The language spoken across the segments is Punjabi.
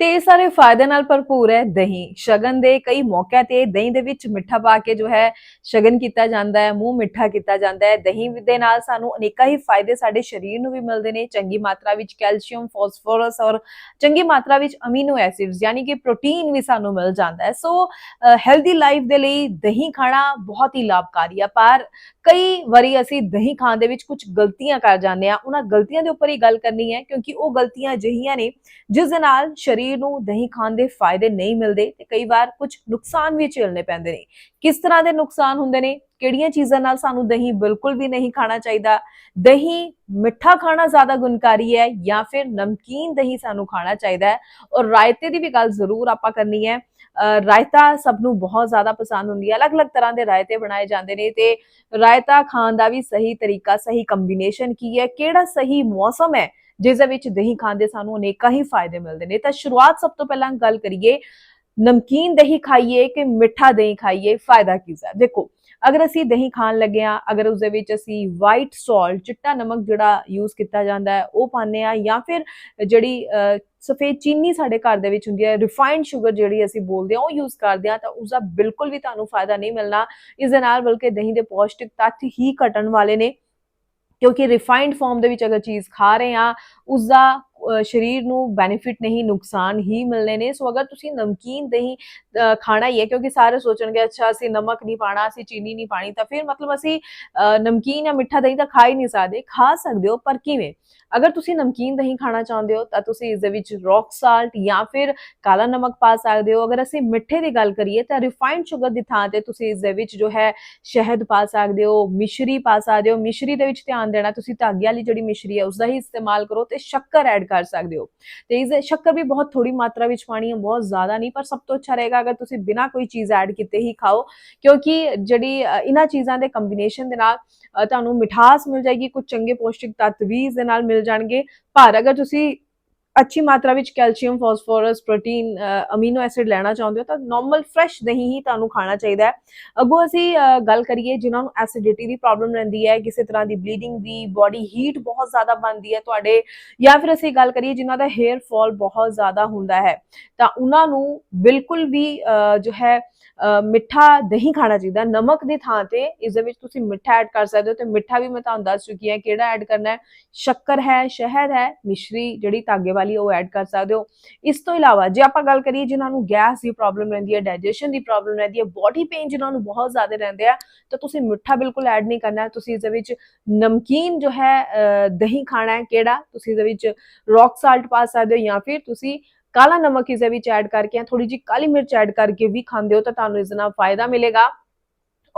ਢੇਰ ਸਾਰੇ ਫਾਇਦੇ ਨਾਲ ਭਰਪੂਰ ਹੈ ਦਹੀਂ। ਸ਼ਗਨ ਦੇ ਕਈ ਮੌਕਿਆਂ ਤੇ ਦਹੀਂ ਦੇ ਵਿੱਚ ਮਿੱਠਾ ਪਾ ਕੇ ਜੋ ਹੈ ਸ਼ਗਨ ਕੀਤਾ ਜਾਂਦਾ ਹੈ, ਮੂੰਹ ਮਿੱਠਾ ਕੀਤਾ ਜਾਂਦਾ ਹੈ। ਦਹੀਂ ਦੇ ਨਾਲ ਸਾਨੂੰ ਅਨੇਕਾਂ ਹੀ ਫਾਇਦੇ ਸਾਡੇ ਸਰੀਰ ਨੂੰ ਵੀ ਮਿਲਦੇ ਨੇ। ਚੰਗੀ ਮਾਤਰਾ ਵਿੱਚ ਕੈਲਸ਼ੀਅਮ, ਫਾਸਫੋਰਸ ਔਰ ਚੰਗੀ ਮਾਤਰਾ ਵਿੱਚ ਅਮੀਨੋ ਐਸਿਡਸ ਯਾਨੀ ਕਿ ਪ੍ਰੋਟੀਨ ਵੀ ਸਾਨੂੰ ਮਿਲ ਜਾਂਦਾ ਹੈ। ਸੋ ਹੈਲਦੀ ਲਾਈਫ ਦੇ ਲਈ ਦਹੀਂ ਖਾਣਾ ਬਹੁਤ ਹੀ ਲਾਭਕਾਰੀ ਹੈ ਪਰ ਕਈ ਵਾਰੀ ਅਸੀਂ ਦਹੀਂ ਖਾਣ ਦੇ ਵਿੱਚ ਕੁਝ ਗਲਤੀਆਂ ਕਰ ਜਾਂਦੇ ਆ ਉਹਨਾਂ ਗਲਤੀਆਂ ਦੇ ਉੱਪਰ ਹੀ ਗੱਲ ਕਰਨੀ ਹੈ ਕਿਉਂਕਿ ਉਹ ਗਲਤੀਆਂ ਅਜਿਹੀਆਂ ਨੇ ਜਿਸ ਦੇ ਨਾਲ ਸਰੀਰ ਨੂੰ ਦਹੀਂ ਖਾਣ ਦੇ ਫਾਇਦੇ ਨਹੀਂ ਮਿਲਦੇ ਤੇ ਕਈ ਵਾਰ ਕੁਝ ਨੁਕਸਾਨ ਵੀ ਝੇਲਣੇ ਪੈਂਦੇ ਨੇ। ਕਿਸ ਤਰ੍ਹਾਂ ਦੇ ਨੁਕਸਾਨ ਹੁੰਦੇ ਨੇ? ਕਿਹੜੀਆਂ ਚੀਜ਼ਾਂ ਨਾਲ ਸਾਨੂੰ ਦਹੀਂ ਬਿਲਕੁਲ ਵੀ ਨਹੀਂ ਖਾਣਾ ਚਾਹੀਦਾ? ਦਹੀਂ ਮਿੱਠਾ ਖਾਣਾ ਜ਼ਿਆਦਾ ਗੁਣਕਾਰੀ ਹੈ ਜਾਂ ਫਿਰ ਨਮਕੀਨ ਦਹੀਂ ਸਾਨੂੰ ਖਾਣਾ ਚਾਹੀਦਾ ਹੈ? ਔਰ ਰਾਇਤੇ ਦੀ ਵੀ ਗੱਲ ਜ਼ਰੂਰ ਆਪਾਂ ਕਰਨੀ ਹੈ। ਅਹ ਰਾਇਤਾ ਸਭ ਨੂੰ ਬਹੁਤ ਜ਼ਿਆਦਾ ਪਸੰਦ ਹੁੰਦੀ ਹੈ। ਅਲੱਗ-ਅਲੱਗ ਤਰ੍ਹਾਂ ਦੇ ਰਾਇਤੇ ਬਣਾਏ ਜਾਂਦੇ ਨੇ ਤੇ ਰਾਇਤਾ ਖਾਣ ਦਾ ਵੀ ਸਹੀ ਤਰੀਕਾ, ਸਹੀ ਕੰਬੀਨੇਸ਼ਨ ਕੀ ਹੈ? ਕਿਹੜਾ ਸਹੀ ਮੌਸਮ ਹੈ? ਜਿਸ ਦੇ ਵਿੱਚ ਦਹੀਂ ਖਾਣ ਦੇ ਸਾਨੂੰ ਅਨੇਕਾਂ ਹੀ ਫਾਇਦੇ ਮਿਲਦੇ ਨੇ। ਤਾਂ ਸ਼ੁਰੂਆਤ ਸਭ ਤੋਂ ਪਹਿਲਾਂ ਗੱਲ ਕਰੀਏ, ਨਮਕੀਨ ਦਹੀਂ ਖਾਈਏ ਕਿ ਮਿੱਠਾ ਦਹੀਂ ਖਾਈਏ, ਫਾਇਦਾ ਕੀ ਹੈ? ਦੇਖੋ, ਅਗਰ ਅਸੀਂ ਦਹੀਂ ਖਾਣ ਲੱਗੇ ਆ ਅਗਰ ਉਸ ਦੇ ਵਿੱਚ ਅਸੀਂ ਵਾਈਟ ਸਾਲਟ ਚਿੱਟਾ ਨਮਕ ਜਿਹੜਾ ਯੂਜ਼ ਕੀਤਾ ਜਾਂਦਾ ਹੈ, ਉਹ ਪਾਉਂਦੇ ਆ ਜਾਂ ਫਿਰ ਜਿਹੜੀ ਸਫੇਦ ਚੀਨੀ ਸਾਡੇ ਘਰ ਦੇ ਵਿੱਚ ਹੁੰਦੀ ਹੈ ਰਿਫਾਈਨਡ ਸ਼ੂਗਰ ਜਿਹੜੀ ਅਸੀਂ ਬੋਲਦੇ ਆ ਉਹ ਯੂਜ਼ ਕਰਦੇ ਆ ਤਾਂ ਉਸ ਦਾ ਬਿਲਕੁਲ ਵੀ ਤੁਹਾਨੂੰ ਫਾਇਦਾ ਨਹੀਂ ਮਿਲਣਾ। ਇਸ ਦੇ ਨਾਲ ਬਲਕਿ ਦਹੀਂ ਦੇ ਪੌਸ਼ਟਿਕ ਤੱਤ ਹੀ ਘਟਣ ਵਾਲੇ ਨੇ। ਕਿਉਂਕਿ ਰਿਫਾਈਨਡ ਫਾਰਮ ਦੇ ਵਿੱਚ ਅਗਰ ਚੀਜ਼ ਖਾ ਰਹੇ ਆ ਉਸ ਦਾ ਸਰੀਰ ਨੂੰ ਬੈਨੀਫਿਟ ਨਹੀਂ, ਨੁਕਸਾਨ ਹੀ ਮਿਲਨੇ ਨੇ। ਸੋ ਅਗਰ ਤੁਸੀਂ ਨਮਕੀਨ, ਦਹੀਂ ਖਾਣਾ ਹੀ ਹੈ, ਕਿਉਂਕਿ ਸਾਰੇ ਸੋਚਣਗੇ, ਅੱਛਾ, ਅਸੀਂ ਨਮਕ ਨਹੀਂ ਪਾਣਾ ਅਸੀਂ ਚੀਨੀ ਨਹੀਂ ਪਾਣੀ ਤਾਂ ਫਿਰ ਮਤਲਬ ਅਸੀਂ ਨਮਕੀਨ ਜਾਂ ਮਿੱਠਾ ਦਹੀਂ ਤਾਂ ਖਾ ਹੀ ਨਹੀਂ ਸਕਦੇ, ਖਾ ਸਕਦੇ ਹੋ, ਪਰ ਕਿਵੇਂ? ਅਗਰ ਤੁਸੀਂ ਨਮਕੀਨ, ਦਹੀਂ ਖਾਣਾ ਚਾਹੁੰਦੇ ਹੋ, ਤਾਂ ਤੁਸੀਂ ਇਸ ਦੇ ਵਿੱਚ ਰੌਕ ਸਾਲਟ ਜਾਂ ਫਿਰ ਕਾਲਾ ਨਮਕ ਪਾ ਸਕਦੇ ਹੋ। ਅਗਰ ਅਸੀਂ ਮਿੱਠੇ ਦੀ ਗੱਲ ਕਰੀਏ, ਤਾਂ ਰਿਫਾਈਨਡ ਸ਼ੂਗਰ ਦੀ ਥਾਂ ਤੇ ਤੁਸੀਂ ਇਸ ਦੇ ਵਿੱਚ ਜੋ ਹੈ ਸ਼ਹਿਦ ਪਾ ਸਕਦੇ ਹੋ, ਮਿਸ਼ਰੀ ਪਾ ਸਕਦੇ ਹੋ। ਮਿਸ਼ਰੀ ਦੇ ਵਿੱਚ ਧਿਆਨ ਦੇਣਾ, ਤੁਸੀਂ ਧਾਗੇ ਵਾਲੀ ਜਿਹੜੀ ਮਿਸ਼ਰੀ ਹੈ ਉਸ ਦਾ ਹੀ ਇਸਤੇਮਾਲ ਕਰੋ ਤੇ ਸ਼ੱਕਰ ਐਡ ਕਰ ਸਕਦੇ ਹੋ। ਤੇ ਇਸ ਸ਼ੱਕਰ ਵੀ ਬਹੁਤ ਥੋੜੀ ਮਾਤਰਾ ਵਿੱਚ ਪਾਣੀ ਹੈ, ਬਹੁਤ ਜ਼ਿਆਦਾ ਨਹੀਂ, ਪਰ ਸਭ ਤੋਂ ਅੱਛਾ ਰਹੇਗਾ ਅਗਰ ਤੁਸੀਂ ਬਿਨਾਂ ਕੋਈ ਚੀਜ਼ ਐਡ ਕੀਤੇ ਹੀ ਖਾਓ, ਕਿਉਂਕਿ ਜਿਹੜੀ ਇਹਨਾਂ ਚੀਜ਼ਾਂ ਦੇ ਕੰਬੀਨੇਸ਼ਨ ਦੇ ਨਾਲ ਤੁਹਾਨੂੰ ਮਿਠਾਸ ਮਿਲ ਜਾਏਗੀ, ਕੁਝ ਚੰਗੇ ਪੌਸ਼ਟਿਕ ਤੱਤ ਵੀ ਇਸ ਦੇ ਨਾਲ ਮਿਲ ਜਾਣਗੇ। ਪਰ ਅਗਰ ਤੁਸੀਂ ਅੱਛੀ ਮਾਤਰਾ ਵਿੱਚ calcium, phosphorus, protein amino acid ਲੈਣਾ ਚਾਹੁੰਦੇ ਹੋ ਤਾਂ ਨਾਰਮਲ ਫਰੈਸ਼ ਦਹੀਂ ਹੀ ਤੁਹਾਨੂੰ ਖਾਣਾ ਚਾਹੀਦਾ ਹੈ। ਅੱਗੋਂ ਅਸੀਂ ਗੱਲ ਕਰੀਏ ਜਿਨ੍ਹਾਂ ਨੂੰ ਐਸਿਡਿਟੀ ਦੀ ਪ੍ਰੋਬਲਮ ਰਹਿੰਦੀ ਹੈ, ਕਿਸੇ ਤਰ੍ਹਾਂ ਦੀ ਬਲੀਡਿੰਗ ਦੀ ਬਾਡੀ ਹੀਟ ਬਹੁਤ ਜ਼ਿਆਦਾ ਬਣਦੀ ਹੈ ਤੁਹਾਡੇ, ਜਾਂ ਫਿਰ ਅਸੀਂ ਗੱਲ ਕਰੀਏ ਜਿਨ੍ਹਾਂ ਦਾ ਹੇਅਰ ਫਾਲ ਬਹੁਤ ਜ਼ਿਆਦਾ ਹੁੰਦਾ ਹੈ, ਤਾਂ ਉਹਨਾਂ ਨੂੰ ਬਿਲਕੁਲ ਵੀ ਜੋ ਹੈ ਮਿੱਠਾ ਦਹੀਂ ਖਾਣਾ ਚਾਹੀਦਾ। ਨਮਕ ਦੀ ਥਾਂ ਤੇ ਇਸ ਦੇ ਵਿੱਚ ਤੁਸੀਂ ਮਿੱਠਾ ਐਡ ਕਰ ਸਕਦੇ ਹੋ ਤੇ ਮਿੱਠਾ ਵੀ ਮੈਂ ਤੁਹਾਨੂੰ ਦੱਸ ਚੁੱਕੀ ਹਾਂ ਕਿਹੜਾ ਐਡ ਕਰਨਾ ਹੈ। ਸ਼ੱਕਰ ਹੈ, ਸ਼ਹਿਦ ਹੈ, ਮਿਸ਼ਰੀ ਜਿਹੜੀ ਧਾਗੇ ਵਾਲੀ ਉਹ ਐਡ ਕਰ ਸਕਦੇ ਹੋ। ਇਸ ਤੋਂ ਇਲਾਵਾ ਜੇ ਆਪਾਂ ਗੱਲ ਕਰੀਏ ਜਿਨ੍ਹਾਂ ਨੂੰ ਗੈਸ ਦੀ ਪ੍ਰੋਬਲਮ ਰਹਿੰਦੀ ਹੈ ਡਾਈਜੈਸ਼ਨ ਦੀ ਪ੍ਰੋਬਲਮ ਰਹਿੰਦੀ ਹੈ ਬਾਡੀ ਪੇਨ ਜਿਨ੍ਹਾਂ ਨੂੰ ਬਹੁਤ ਜ਼ਿਆਦਾ ਰਹਿੰਦੇ ਆ, ਤਾਂ ਤੁਸੀਂ ਮਿੱਠਾ ਬਿਲਕੁਲ ਐਡ ਨਹੀਂ ਕਰਨਾ ਹੈ। ਤੁਸੀਂ ਇਸ ਦੇ ਵਿੱਚ ਨਮਕੀਨ ਜੋ ਹੈ ਦਹੀਂ ਖਾਣਾ ਹੈ ਕਿਹੜਾ? ਤੁਸੀਂ ਇਸ ਦੇ ਵਿੱਚ ਰੌਕ ਸਾਲਟ ਪਾ ਸਕਦੇ ਹੋ ਜਾਂ ਫਿਰ ਤੁਸੀਂ ਕਾਲਾ ਨਮਕ ਇਸ ਦੇ ਵਿੱਚ ਐਡ ਕਰਕੇ ਥੋੜੀ ਜਿਹੀ ਕਾਲੀ ਮਿਰਚ ਐਡ ਕਰਕੇ ਵੀ ਖਾਂਦੇ ਹੋ ਤਾਂ ਤੁਹਾਨੂੰ ਇਸ ਨਾਲ ਫਾਇਦਾ ਮਿਲੇਗਾ।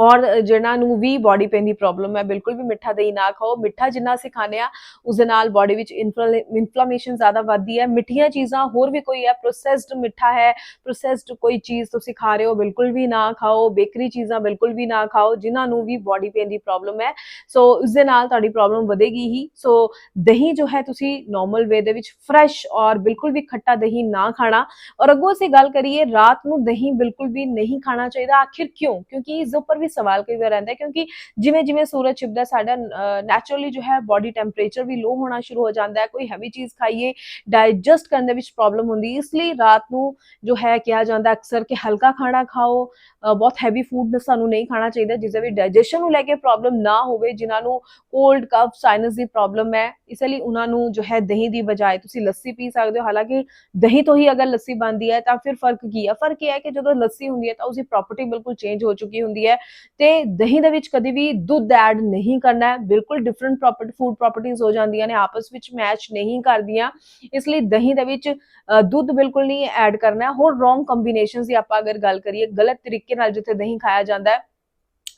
ਔਰ ਜਿਹਨਾਂ ਨੂੰ ਵੀ ਬਾਡੀ ਪੇਨ ਦੀ ਪ੍ਰੋਬਲਮ ਹੈ, ਬਿਲਕੁਲ ਵੀ ਮਿੱਠਾ ਦਹੀਂ ਨਾ ਖਾਓ। ਮਿੱਠਾ ਜਿੰਨਾ ਅਸੀਂ ਖਾਂਦੇ ਆ ਉਸ ਦੇ ਨਾਲ ਬਾਡੀ ਵਿੱਚ ਇਨਫਲੇਮੇਸ਼ਨ ਜ਼ਿਆਦਾ ਵੱਧਦੀ ਹੈ। ਮਿੱਠੀਆਂ ਚੀਜ਼ਾਂ ਹੋਰ ਵੀ ਕੋਈ ਹੈ ਪ੍ਰੋਸੈਸਡ ਮਿੱਠਾ ਹੈ ਪ੍ਰੋਸੈਸਡ ਕੋਈ ਚੀਜ਼ ਤੁਸੀਂ ਖਾ ਰਹੇ ਹੋ, ਬਿਲਕੁਲ ਵੀ ਨਾ ਖਾਓ। ਬੇਕਰੀ ਚੀਜ਼ਾਂ ਬਿਲਕੁਲ ਵੀ ਨਾ ਖਾਓ, ਜਿਨ੍ਹਾਂ ਨੂੰ ਵੀ ਬਾਡੀ ਪੇਨ ਦੀ ਪ੍ਰੋਬਲਮ ਹੈ। ਸੋ ਉਸ ਦੇ ਨਾਲ ਤੁਹਾਡੀ ਪ੍ਰੋਬਲਮ ਵਧੇਗੀ ਹੀ। ਸੋ ਦਹੀਂ ਜੋ ਹੈ, ਤੁਸੀਂ ਨਾਰਮਲ ਵੇ ਦੇ ਵਿੱਚ ਫਰੈਸ਼ ਔਰ ਬਿਲਕੁਲ ਵੀ ਖੱਟਾ ਦਹੀਂ ਨਾ ਖਾਣਾ। ਔਰ ਅੱਗੋਂ ਅਸੀਂ ਗੱਲ ਕਰੀਏ, ਰਾਤ ਨੂੰ ਦਹੀਂ ਬਿਲਕੁਲ ਵੀ ਨਹੀਂ ਖਾਣਾ ਚਾਹੀਦਾ। ਆਖਿਰ ਕਿਉਂ? ਕਿਉਂਕਿ ਇਸ ਦੇ ਉੱਪਰ ਵੀ ਸਵਾਲ ਕਈ ਵਾਰ ਰਹਿੰਦਾ ਕਿਉਂਕਿ ਜਿਵੇਂ ਜਿਵੇਂ ਸੂਰਜ ਛਿਪਦਾ ਸਾਡਾ ਨੈਚੁਰਲੀ ਜੋ ਹੈ ਬਾਡੀ ਟੈਂਪਰੇਚਰ ਵੀ ਲੋ ਹੋਣਾ ਸ਼ੁਰੂ ਹੋ ਜਾਂਦਾ ਹੈ, ਕੋਈ ਹੈਵੀ ਚੀਜ਼ ਖਾਈਏ ਡਾਈਜੈਸਟ ਕਰਨ ਦੇ ਵਿੱਚ ਪ੍ਰੋਬਲਮ ਹੁੰਦੀ ਇਸ ਲਈ ਰਾਤ ਨੂੰ ਜੋ ਹੈ ਕਿਹਾ ਜਾਂਦਾ ਅਕਸਰ ਕਿ ਹਲਕਾ ਖਾਣਾ ਖਾਓ ਬਹੁਤ ਹੈਵੀ ਫੂਡ ਸਾਨੂੰ ਨਹੀਂ ਖਾਣਾ ਚਾਹੀਦਾ, ਜਿਸ ਦੇ ਵਿੱਚ ਡਾਈਜੈਸ਼ਨ ਨੂੰ ਲੈ ਕੇ ਪ੍ਰੋਬਲਮ ਨਾ ਹੋਵੇ, ਜਿਨ੍ਹਾਂ ਨੂੰ ਕੋਲਡ ਕਫ ਸਾਈਨਸ ਦੀ ਪ੍ਰੋਬਲਮ ਹੈ, ਇਸ ਲਈ ਉਹਨਾਂ ਨੂੰ ਜੋ ਹੈ ਦਹੀਂ ਦੀ ਬਜਾਏ ਤੁਸੀਂ ਲੱਸੀ ਪੀ ਸਕਦੇ ਹੋ, ਹਾਲਾਂਕਿ ਦਹੀਂ ਤੋਂ ਹੀ ਅਗਰ ਲੱਸੀ ਬਣਦੀ ਹੈ ਤਾਂ ਫਿਰ ਫ਼ਰਕ ਕੀ ਹੈ? ਫ਼ਰਕ ਇਹ ਹੈ ਕਿ ਜਦੋਂ ਲੱਸੀ ਹੁੰਦੀ ਹੈ ਤਾਂ ਉਸਦੀ ਪ੍ਰਾਪਰਟੀ ਬਿਲਕੁਲ ਚੇਂਜ ਹੋ ਚੁੱਕੀ ਹੁੰਦੀ ਹੈ ਤੇ ਦਹੀਂ ਦੇ ਵਿੱਚ ਕਦੇ ਵੀ ਦੁੱਧ ਐਡ ਨਹੀਂ ਕਰਨਾ ਹੈ। ਬਿਲਕੁਲ ਡਿਫਰੈਂਟ ਪ੍ਰੋਪਰਟੀ ਫੂਡ ਪ੍ਰਾਪਰਟੀਆਂ ਹੋ ਜਾਂਦੀਆਂ ਨੇ ਆਪਸ ਵਿੱਚ ਮੈਚ ਨਹੀਂ ਕਰਦੀਆਂ। ਇਸ ਲਈ ਦਹੀਂ ਦੇ ਵਿੱਚ ਅ, ਦੁੱਧ ਬਿਲਕੁਲ ਨਹੀਂ ਐਡ ਕਰਨਾ ਹੋਰ ਰੋਂਗ ਕੰਬੀਨੇਸ਼ਨਸ ਦੀ ਆਪਾਂ ਅਗਰ ਗੱਲ ਕਰੀਏ ਗਲਤ ਤਰੀਕੇ ਨਾਲ ਜਿੱਥੇ ਦਹੀਂ ਖਾਇਆ ਜਾਂਦਾ ਹੈ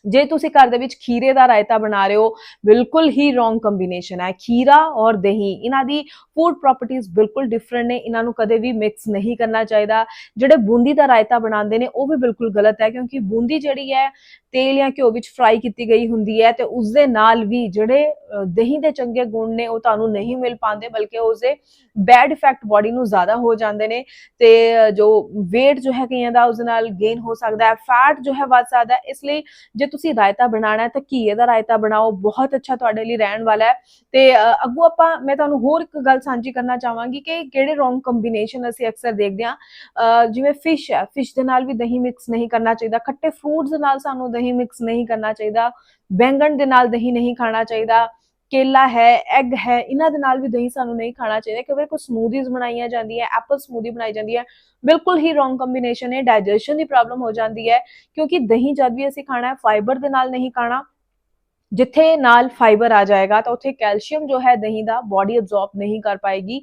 ਜੇ ਤੁਸੀਂ ਘਰ ਦੇ ਵਿੱਚ ਖੀਰੇ ਦਾ ਰਾਇਤਾ ਬਣਾ ਰਹੇ ਹੋ, ਬਿਲਕੁਲ ਹੀ ਰੋਂਗ ਕੰਬੀਨੇਸ਼ਨ ਹੈ। ਖੀਰਾ ਔਰ ਦਹੀਂ, ਇਹਨਾਂ ਦੀ ਫੂਡ ਪ੍ਰਾਪਰਟੀਆਂ ਬਿਲਕੁਲ ਡਿਫਰੈਂਟ ਨੇ। ਇਹਨਾਂ ਨੂੰ ਕਦੇ ਵੀ ਮਿਕਸ ਨਹੀਂ ਕਰਨਾ ਚਾਹੀਦਾ। ਜਿਹੜੇ ਬੂੰਦੀ ਦਾ ਰਾਇਤਾ ਬਣਾਉਂਦੇ ਨੇ, ਉਹ ਵੀ ਬਿਲਕੁਲ ਗਲਤ ਹੈ, ਕਿਉਂਕਿ ਬੂੰਦੀ ਜਿਹੜੀ ਹੈ, ਤੇਲ ਜਾਂ ਘਿਓ ਵਿੱਚ ਫਰਾਈ ਕੀਤੀ ਗਈ ਹੁੰਦੀ ਹੈ ਤੇ ਉਸ ਦੇ ਨਾਲ ਵੀ ਜਿਹੜੇ ਦਹੀਂ ਦੇ ਚੰਗੇ ਗੁਣ ਨੇ, ਉਹ ਤੁਹਾਨੂੰ ਨਹੀਂ ਮਿਲ ਪਾਉਂਦੇ, ਬਲਕਿ ਉਸਦੇ ਬੈਡ ਇਫੈਕਟ ਬਾਡੀ ਨੂੰ ਜ਼ਿਆਦਾ ਹੋ ਜਾਂਦੇ ਨੇ ਤੇ ਜੋ weight ਜੋ ਹੈ ਕਈਆਂ ਦਾ ਉਸ ਨਾਲ ਗੇਨ ਹੋ ਸਕਦਾ ਹੈ। ਫੈਟ ਜੋ ਹੈ ਵੱਧ ਸਕਦਾ ਹੈ। ਇਸ ਲਈ ਜੇ ਤੁਸੀਂ ਰਾਇਤਾ ਬਣਾਉਣਾ ਹੈ ਤਾਂ ਘੀਏ ਦਾ ਰਾਇਤਾ ਬਣਾਓ ਬਹੁਤ ਅੱਛਾ ਤੁਹਾਡੇ ਲਈ ਰਹਿਣ ਵਾਲਾ ਹੈ। ਤੇ ਅੱਗੋਂ ਆਪਾਂ ਮੈਂ ਤੁਹਾਨੂੰ ਹੋਰ ਇੱਕ ਗੱਲ ਸਾਂਝੀ ਕਰਨਾ ਚਾਹਾਂਗੀ ਕਿ ਕਿਹੜੇ ਰੋਂਗ ਕੰਬੀਨੇਸ਼ਨ ਅਸੀਂ ਅਕਸਰ ਦੇਖਦੇ ਹਾਂ। ਅ, ਜਿਵੇਂ ਫਿਸ਼ ਹੈ ਫਿਸ਼ ਦੇ ਨਾਲ ਵੀ ਦਹੀਂ ਮਿਕਸ ਨਹੀਂ ਕਰਨਾ ਚਾਹੀਦਾ ਖੱਟੇ ਫਰੂਟਸ ਦੇ ਨਾਲ ਸਾਨੂੰ ਦਹੀਂ ਮਿਕਸ ਨਹੀਂ ਕਰਨਾ ਚਾਹੀਦਾ ਬੈਂਗਣ ਦੇ ਨਾਲ ਦਹੀਂ ਨਹੀਂ ਖਾਣਾ ਚਾਹੀਦਾ। ਕੇਲਾ ਹੈ ਐਗ ਹੈ, ਇਹਨਾਂ ਦੇ ਨਾਲ ਵੀ ਦਹੀਂ ਸਾਨੂੰ ਨਹੀਂ ਖਾਣਾ ਚਾਹੀਦਾ ਕਿਉਂਕਿ ਵਾਰ ਕੋਈ ਸਮੂਦੀਜ਼ ਬਣਾਈਆਂ ਜਾਂਦੀਆਂ ਐਪਲ ਸਮੂਦੀ ਬਣਾਈ ਜਾਂਦੀ ਹੈ। ਬਿਲਕੁਲ ਹੀ ਰੋਂਗ ਕੰਬੀਨੇਸ਼ਨ ਹੈ ਡਾਈਜੈਸ਼ਨ ਦੀ ਪ੍ਰੋਬਲਮ ਹੋ ਜਾਂਦੀ ਹੈ ਕਿਉਂਕਿ ਦਹੀਂ ਜਦ ਵੀ ਅਸੀਂ ਖਾਣਾ ਹੈ ਫਾਈਬਰ ਦੇ ਨਾਲ ਨਹੀਂ ਖਾਣਾ ਜਿੱਥੇ ਨਾਲ ਫਾਈਬਰ ਆ ਜਾਏਗਾ, ਤਾਂ ਉੱਥੇ ਕੈਲਸ਼ੀਅਮ ਜੋ ਹੈ ਦਹੀਂ ਦਾ ਬਾਡੀ ਅਬਜ਼ੌਰਬ ਨਹੀਂ ਕਰ ਪਾਏਗੀ।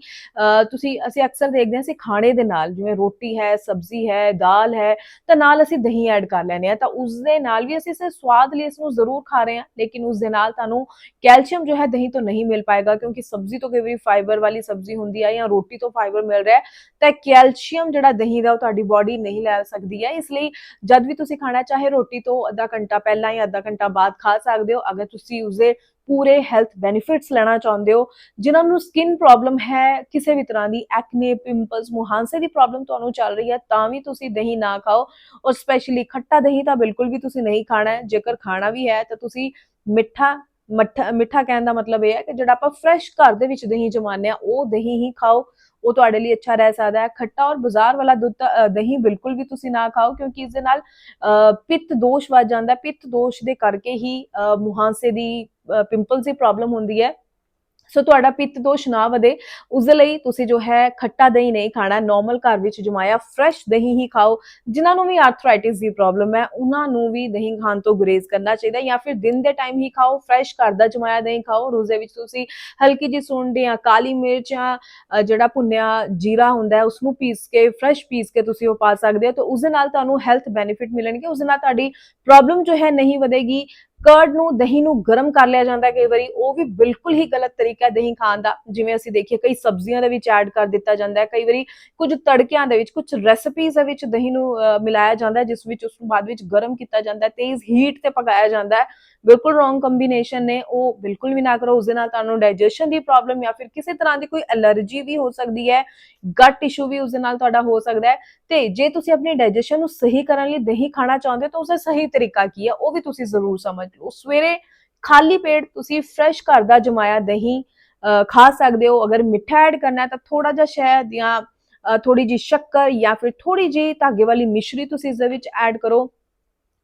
ਤੁਸੀਂ, ਅਸੀਂ ਅਕਸਰ ਦੇਖਦੇ ਹਾਂ ਅਸੀਂ ਖਾਣੇ ਦੇ ਨਾਲ, ਜਿਵੇਂ ਰੋਟੀ ਹੈ, ਸਬਜ਼ੀ ਹੈ, ਦਾਲ ਹੈ, ਤਾਂ ਨਾਲ ਅਸੀਂ ਦਹੀਂ ਐਡ ਕਰ ਲੈਂਦੇ ਹਾਂ। ਤਾਂ ਉਸ ਦੇ ਨਾਲ ਵੀ ਅਸੀਂ ਸਿਰਫ ਸਵਾਦ ਲਈ ਇਸ ਨੂੰ ਜ਼ਰੂਰ ਖਾ ਰਹੇ ਹਾਂ, ਲੇਕਿਨ ਉਸ ਦੇ ਨਾਲ ਤੁਹਾਨੂੰ ਕੈਲਸ਼ੀਅਮ ਜੋ ਹੈ ਦਹੀਂ ਤੋਂ ਨਹੀਂ ਮਿਲ ਪਾਏਗਾ, ਕਿਉਂਕਿ ਸਬਜ਼ੀ ਤੋਂ ਕਈ ਵਾਰੀ ਫਾਈਬਰ ਵਾਲੀ ਸਬਜ਼ੀ ਹੁੰਦੀ ਹੈ ਜਾਂ ਰੋਟੀ ਤੋਂ ਫਾਈਬਰ ਮਿਲ ਰਿਹਾ ਤਾਂ ਕੈਲਸ਼ੀਅਮ ਜਿਹੜਾ ਦਹੀਂ ਦਾ ਉਹ ਤੁਹਾਡੀ ਬਾਡੀ ਨਹੀਂ ਲੈ ਸਕਦੀ ਹੈ। ਇਸ ਲਈ ਜਦ ਵੀ ਤੁਸੀਂ ਖਾਣਾ ਚਾਹੇ ਰੋਟੀ ਤੋਂ ਅੱਧਾ ਘੰਟਾ ਪਹਿਲਾਂ ਜਾਂ ਅੱਧਾ ਘੰਟਾ ਬਾਅਦ ਖਾ ਸਕਦੇ ਹੋ ਅਗਰ ਤੁਸੀਂ ਉਸਦੇ ਪੂਰੇ ਹੈਲਥ ਬੈਨੀਫਿਟਸ ਲੈਣਾ ਚਾਹੁੰਦੇ ਹੋ, ਜਿਨ੍ਹਾਂ ਨੂੰ ਸਕਿਨ ਪ੍ਰੋਬਲਮ ਹੈ, ਕਿਸੇ ਵੀ ਤਰ੍ਹਾਂ ਦੀ ਐਕਨੇ ਪਿੰਪਲਸ ਮੁਹਾਂਸੇ ਦੀ ਪ੍ਰੋਬਲਮ ਤੁਹਾਨੂੰ ਚੱਲ ਰਹੀ ਹੈ, ਤਾਂ ਵੀ ਤੁਸੀਂ ਦਹੀਂ ਨਾ ਖਾਓ ਔਰ ਸਪੈਸ਼ਲੀ ਖੱਟਾ ਦਹੀਂ ਤਾਂ ਬਿਲਕੁਲ ਵੀ ਤੁਸੀਂ ਨਹੀਂ ਖਾਣਾ ਹੈ, ਜੇਕਰ ਖਾਣਾ ਵੀ ਹੈ ਤਾਂ ਤੁਸੀਂ ਮਿੱਠਾ ਮੱਠਾ ਮਿੱਠਾ ਕਹਿਣ ਦਾ ਮਤਲਬ ਇਹ ਹੈ ਕਿ ਜਿਹੜਾ ਆਪਾਂ ਫਰੈਸ਼ ਘਰ ਦੇ ਵਿੱਚ ਦਹੀਂ ਜਮਾਉਂਦੇ ਆ ਉਹ ਦਹੀਂ ਹੀ ਖਾਓ ਉਹ ਤੁਹਾਡੇ ਲਈ ਅੱਛਾ ਰਹਿ ਸਕਦਾ ਹੈ। ਖੱਟਾ ਔਰ ਬਾਜ਼ਾਰ ਵਾਲਾ ਦੁੱਧ ਦਹੀਂ ਬਿਲਕੁਲ ਵੀ ਤੁਸੀਂ ਨਾ ਖਾਓ ਕਿਉਂਕਿ ਇਸ ਦੇ ਨਾਲ ਪਿੱਤ ਦੋਸ਼ ਵੱਧ ਜਾਂਦਾ ਪਿੱਤ ਦੋਸ਼ ਦੇ ਕਰਕੇ ਹੀ ਅ, ਮੁਹਾਂਸੇ ਦੀ ਪਿੰਪਲਸ ਦੀ ਪ੍ਰੋਬਲਮ ਹੁੰਦੀ ਹੈ। ਸੋ ਤੁਹਾਡਾ ਪਿੱਤ ਦੋਸ਼ ਨਾ ਵਧੇ। ਉਸ ਦੇ ਲਈ ਤੁਸੀਂ ਜੋ ਹੈ ਖੱਟਾ ਦਹੀਂ ਨਹੀਂ ਖਾਣਾ ਨਾਰਮਲ ਘਰ ਵਿੱਚ ਜਮਾਇਆ ਫਰੈਸ਼ ਦਹੀਂ ਹੀ ਖਾਓ, ਜਿਨ੍ਹਾਂ ਨੂੰ ਵੀ ਆਰਥਰਾਈਟਿਸ ਦੀ ਪ੍ਰੋਬਲਮ ਹੈ, ਉਹਨਾਂ ਨੂੰ ਵੀ ਦਹੀਂ ਖਾਣ ਤੋਂ ਗੁਰੇਜ਼ ਕਰਨਾ ਚਾਹੀਦਾ ਜਾਂ ਫਿਰ ਦਿਨ ਦੇ ਟਾਈਮ ਹੀ ਖਾਓ ਫਰੈਸ਼ ਘਰ ਦਾ ਜਮਾਇਆ ਦਹੀਂ ਖਾਓ। ਰੋਜ਼ੇ ਵਿੱਚ ਤੁਸੀਂ ਹਲਕੀ ਜਿਹੀ ਸੁੰਡ ਜਾਂ ਕਾਲੀ ਮਿਰਚ ਜਾਂ ਜਿਹੜਾ ਭੁੰਨਿਆ ਜੀਰਾ ਹੁੰਦਾ ਹੈ ਉਸ ਨੂੰ ਪੀਸ ਕੇ ਫਰੈਸ਼ ਪੀਸ ਕੇ ਤੁਸੀਂ ਉਹ ਪਾ ਸਕਦੇ ਹੋ। ਤਾਂ ਉਸ ਦੇ ਨਾਲ ਤੁਹਾਨੂੰ ਹੈਲਥ ਬੈਨੀਫਿਟ ਮਿਲਣਗੇ। ਉਸ ਦੇ ਨਾਲ ਤੁਹਾਡੀ ਪ੍ਰੋਬਲਮ ਜੋ ਹੈ ਨਹੀਂ ਵਧੇਗੀ। ਕਰਡ ਨੂੰ, ਦਹੀਂ ਨੂੰ ਗਰਮ ਕਰ ਲਿਆ ਜਾਂਦਾ ਕਈ ਵਾਰੀ, ਉਹ ਵੀ ਬਿਲਕੁਲ ਹੀ ਗਲਤ ਤਰੀਕਾ ਹੈ ਦਹੀਂ ਖਾਣ ਦਾ। ਜਿਵੇਂ ਅਸੀਂ ਦੇਖੀਏ, ਕਈ ਸਬਜ਼ੀਆਂ ਦੇ ਵਿੱਚ ਐਡ ਕਰ ਦਿੱਤਾ ਜਾਂਦਾ ਹੈ, ਕਈ ਵਾਰੀ ਕੁਝ ਤੜਕਿਆਂ ਦੇ ਵਿੱਚ, ਕੁਝ ਰੈਸਪੀਜ਼ ਦੇ ਵਿੱਚ ਦਹੀਂ ਨੂੰ ਮਿਲਾਇਆ ਜਾਂਦਾ ਹੈ, ਜਿਸ ਵਿੱਚ ਉਸ ਨੂੰ ਬਾਅਦ ਵਿੱਚ ਗਰਮ ਕੀਤਾ ਜਾਂਦਾ ਹੈ, ਤੇਜ਼ ਹੀਟ ਤੇ ਪਕਾਇਆ ਜਾਂਦਾ ਹੈ। ਬਿਲਕੁਲ ਰੋਂਗ ਕੰਬੀਨੇਸ਼ਨ ਨੇ, ਉਹ ਬਿਲਕੁਲ ਵੀ ਨਾ ਕਰੋ। ਉਸ ਦੇ ਨਾਲ ਤੁਹਾਨੂੰ ਡਾਈਜੈਸ਼ਨ ਦੀ ਪ੍ਰੋਬਲਮ ਜਾਂ ਫਿਰ ਕਿਸੇ ਤਰ੍ਹਾਂ ਦੀ ਕੋਈ ਐਲਰਜੀ ਵੀ ਹੋ ਸਕਦੀ ਹੈ ਗਟ ਇਸ਼ੂ ਵੀ ਉਸ ਦੇ ਨਾਲ ਤੁਹਾਡਾ ਹੋ ਸਕਦਾ ਹੈ। ਤੇ ਜੇ ਤੁਸੀਂ ਆਪਣੇ ਡਾਈਜੈਸ਼ਨ ਨੂੰ ਸਹੀ ਕਰਨ ਲਈ ਦਹੀਂ ਖਾਣਾ ਚਾਹੁੰਦੇ ਹੋ, ਤਾਂ ਉਸਦਾ ਸਹੀ ਤਰੀਕਾ ਕੀ ਹੈ, ਉਹ ਵੀ ਤੁਸੀਂ ਜ਼ਰੂਰ ਸਮਝ ਉਹ ਸਵੇਰੇ ਖਾਲੀ ਪੇਟ ਤੁਸੀਂ ਫਰੈਸ਼ ਘਰ ਦਾ ਜਮਾਇਆ ਦਹੀਂ ਅ, ਖਾ ਸਕਦੇ ਹੋ। ਅਗਰ ਮਿੱਠਾ ਐਡ ਕਰਨਾ ਹੈ ਤਾਂ ਥੋੜਾ ਜਿਹਾ ਸ਼ਹਿਦ ਜਾਂ ਅ, ਥੋੜੀ ਜਿਹੀ ਸ਼ੱਕਰ ਜਾਂ ਫਿਰ ਥੋੜੀ ਜਿਹੀ ਧਾਗੇ ਵਾਲੀ ਮਿਸ਼ਰੀ ਤੁਸੀਂ ਇਸ ਦੇ ਵਿੱਚ ਐਡ ਕਰੋ।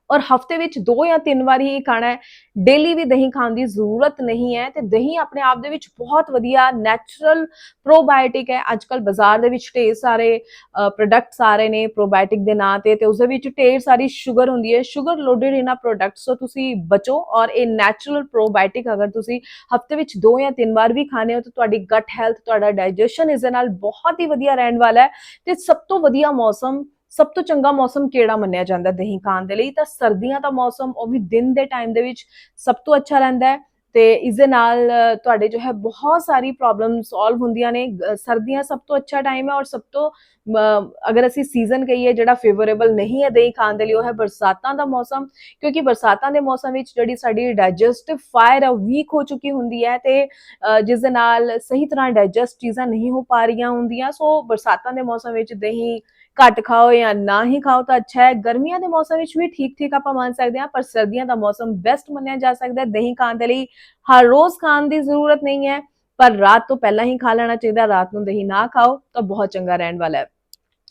ਔਰ ਹਫ਼ਤੇ ਵਿੱਚ ਦੋ ਜਾਂ ਤਿੰਨ ਵਾਰ ਹੀ ਖਾਣਾ ਹੈ। ਡੇਲੀ ਵੀ ਦਹੀਂ ਖਾਣ ਦੀ ਜ਼ਰੂਰਤ ਨਹੀਂ ਹੈ ਤੇ ਦਹੀਂ ਆਪਣੇ ਆਪ ਦੇ ਵਿੱਚ ਬਹੁਤ ਵਧੀਆ ਨੈਚੁਰਲ ਪ੍ਰੋਬਾਇਓਟਿਕ ਹੈ। ਅੱਜਕੱਲ ਬਾਜ਼ਾਰ ਦੇ ਵਿੱਚ ਢੇਰ ਸਾਰੇ ਪ੍ਰੋਡਕਟਸ ਆ ਰਹੇ ਨੇ ਪ੍ਰੋਬਾਇਓਟਿਕ ਦੇ ਨਾਂ ਤੇ ਤੇ ਉਸ ਦੇ ਵਿੱਚ ਢੇਰ ਸਾਰੀ ਸ਼ੂਗਰ ਹੁੰਦੀ ਹੈ। ਸ਼ੂਗਰ ਲੋਡਡ ਇਹਨਾਂ ਪ੍ਰੋਡਕਟਸ ਤੋਂ ਤੁਸੀਂ ਬਚੋ ਔਰ ਇਹ ਨੈਚੁਰਲ ਪ੍ਰੋਬਾਇਓਟਿਕ ਅਗਰ ਤੁਸੀਂ ਹਫ਼ਤੇ ਵਿੱਚ ਦੋ ਜਾਂ ਤਿੰਨ ਵਾਰ ਵੀ ਖਾਣੇ ਹੋ ਤਾਂ ਤੁਹਾਡੀ ਗਟ ਹੈਲਥ ਤੁਹਾਡਾ ਡਾਈਜੈਸ਼ਨ ਇਸ ਦੇ ਨਾਲ ਬਹੁਤ ਹੀ ਵਧੀਆ ਰਹਿਣ ਵਾਲਾ ਹੈ ਤੇ ਸਭ ਤੋਂ ਵਧੀਆ ਮੌਸਮ ਸਭ ਤੋਂ ਚੰਗਾ ਮੌਸਮ ਕਿਹੜਾ ਮੰਨਿਆ ਜਾਂਦਾ ਦਹੀਂ ਖਾਣ ਦੇ ਲਈ? ਤਾਂ ਸਰਦੀਆਂ ਦਾ ਮੌਸਮ ਉਹ ਵੀ ਦਿਨ ਦੇ ਟਾਈਮ ਦੇ ਵਿੱਚ ਸਭ ਤੋਂ ਅੱਛਾ ਰਹਿੰਦਾ ਹੈ ਤੇ ਇਸ ਦੇ ਨਾਲ ਤੁਹਾਡੇ ਜੋ ਹੈ ਬਹੁਤ ਸਾਰੀ ਪ੍ਰੋਬਲਮ ਸੋਲਵ ਹੁੰਦੀਆਂ ਨੇ। ਗ- ਸਰਦੀਆਂ ਸਭ ਤੋਂ ਅੱਛਾ ਟਾਈਮ ਹੈ ਔਰ ਸਭ ਤੋਂ ਅਗਰ ਅਸੀਂ ਸੀਜ਼ਨ ਕਹੀਏ ਜਿਹੜਾ ਫੇਵਰੇਬਲ ਨਹੀਂ ਹੈ ਦਹੀਂ ਖਾਣ ਦੇ ਲਈ ਉਹ ਹੈ ਬਰਸਾਤਾਂ ਦਾ ਮੌਸਮ। ਕਿਉਂਕਿ ਬਰਸਾਤਾਂ ਦੇ ਮੌਸਮ ਵਿੱਚ ਜਿਹੜੀ ਸਾਡੀ ਡਾਈਜੈਸਟਿਵ ਫਾਇਰ ਹੈ ਵੀਕ ਹੋ ਚੁੱਕੀ ਹੁੰਦੀ ਹੈ ਤੇ ਅ, ਜਿਸ ਦੇ ਨਾਲ ਸਹੀ ਤਰ੍ਹਾਂ ਡਾਈਜੈਸਟ ਚੀਜ਼ਾਂ ਨਹੀਂ ਹੋ ਪਾ ਰਹੀਆਂ ਹੁੰਦੀਆਂ। ਸੋ ਬਰਸਾਤਾਂ ਦੇ ਮੌਸਮ ਵਿੱਚ ਦਹੀਂ ਘੱਟ ਖਾਓ ਜਾਂ ਨਾ ਹੀ ਖਾਓ ਤਾਂ ਅੱਛਾ ਹੈ। ਗਰਮੀਆਂ ਦੇ ਮੌਸਮ ਵਿੱਚ ਵੀ ਠੀਕ ਠੀਕ ਆਪਾਂ ਮੰਨ ਸਕਦੇ ਹਾਂ, ਪਰ ਸਰਦੀਆਂ ਦਾ ਮੌਸਮ ਬੈਸਟ ਮੰਨਿਆ ਜਾ ਸਕਦਾ ਹੈ। ਦਹੀਂ ਖਾਣ ਦੇ ਲਈ ਹਰ ਰੋਜ਼ ਖਾਣ ਦੀ ਜ਼ਰੂਰਤ ਨਹੀਂ ਹੈ, ਪਰ ਰਾਤ ਤੋਂ ਪਹਿਲਾਂ ਹੀ ਖਾ ਲੈਣਾ ਚਾਹੀਦਾ, ਰਾਤ ਨੂੰ ਦਹੀਂ ਨਾ ਖਾਓ ਤਾਂ ਬਹੁਤ ਚੰਗਾ ਰਹਿਣ ਵਾਲਾ ਹੈ।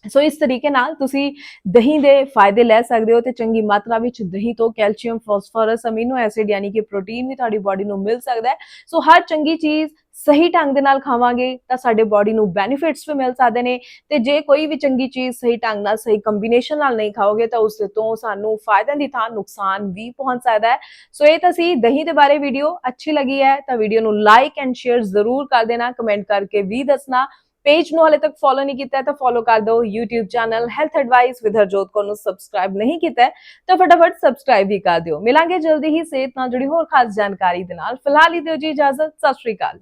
ਸੋ ਇਸ ਤਰੀਕੇ ਨਾਲ ਤੁਸੀਂ ਦਹੀਂ ਦੇ ਫਾਇਦੇ ਲੈ ਸਕਦੇ ਹੋ ਤੇ ਚੰਗੀ ਮਾਤਰਾ ਵਿੱਚ ਦਹੀਂ ਤੋਂ ਕੈਲਸ਼ੀਅਮ, ਫਾਸਫੋਰਸ, ਅਮੀਨੋ ਐਸਿਡ ਯਾਨੀ ਕਿ ਪ੍ਰੋਟੀਨ ਵੀ ਤੁਹਾਡੀ ਬਾਡੀ ਨੂੰ ਮਿਲ ਸਕਦਾ ਹੈ। ਸੋ ਹਰ ਚੰਗੀ ਚੀਜ਼ ਸਹੀ ਢੰਗ ਦੇ ਨਾਲ ਖਾਵਾਂਗੇ ਤਾਂ ਸਾਡੇ ਬਾਡੀ ਨੂੰ ਬੈਨੀਫਿਟਸ ਵੀ ਮਿਲ ਸਕਦੇ ਨੇ ਤੇ ਜੇ ਕੋਈ ਵੀ ਚੰਗੀ ਚੀਜ਼ ਸਹੀ ਢੰਗ ਨਾਲ, ਸਹੀ ਕੰਬੀਨੇਸ਼ਨ ਨਾਲ ਨਹੀਂ ਖਾਓਗੇ ਤਾਂ ਉਸ ਤੋਂ ਸਾਨੂੰ ਫਾਇਦਿਆਂ ਦੀ ਥਾਂ ਨੁਕਸਾਨ ਵੀ ਪਹੁੰਚ ਸਕਦਾ ਹੈ। ਸੋ ਇਹ ਤਾਂ ਸੀ ਦਹੀਂ ਦੇ ਬਾਰੇ ਵੀਡੀਓ ਅੱਛੀ ਲੱਗੀ ਹੈ ਤਾਂ ਵੀਡੀਓ ਨੂੰ ਲਾਈਕ ਐਂਡ ਸ਼ੇਅਰ ਜ਼ਰੂਰ ਕਰ ਦੇਣਾ ਕਮੈਂਟ ਕਰਕੇ ਵੀ ਦੱਸਣਾ। ਪੇਜ ਨੂੰ ਹਾਲੇ ਤੱਕ ਫੋਲੋ ਨਹੀਂ ਕੀਤਾ ਹੈ, ਤਾਂ ਫੋਲੋ ਕਰ ਦਿਓ YouTube channel health advice with Harjot Kaur ਨੂੰ ਸਬਸਕ੍ਰਾਈਬ ਨਹੀਂ ਕੀਤਾ ਤਾਂ ਫਟਾਫਟ ਸਬਸਕ੍ਰਾਈਬ ਵੀ ਕਰ ਦਿਓ। ਮਿਲਾਂਗੇ ਜਲਦੀ ਹੀ ਸਿਹਤ ਨਾਲ ਜੁੜੀ ਹੋਰ ਖਾਸ ਜਾਣਕਾਰੀ ਦੇ ਨਾਲ। ਫਿਲਹਾਲ ਹੀ ਦਿਓ ਜੀ ਇਜਾਜ਼ਤ। ਸਤਿ ਸ਼੍ਰੀ ਅਕਾਲ।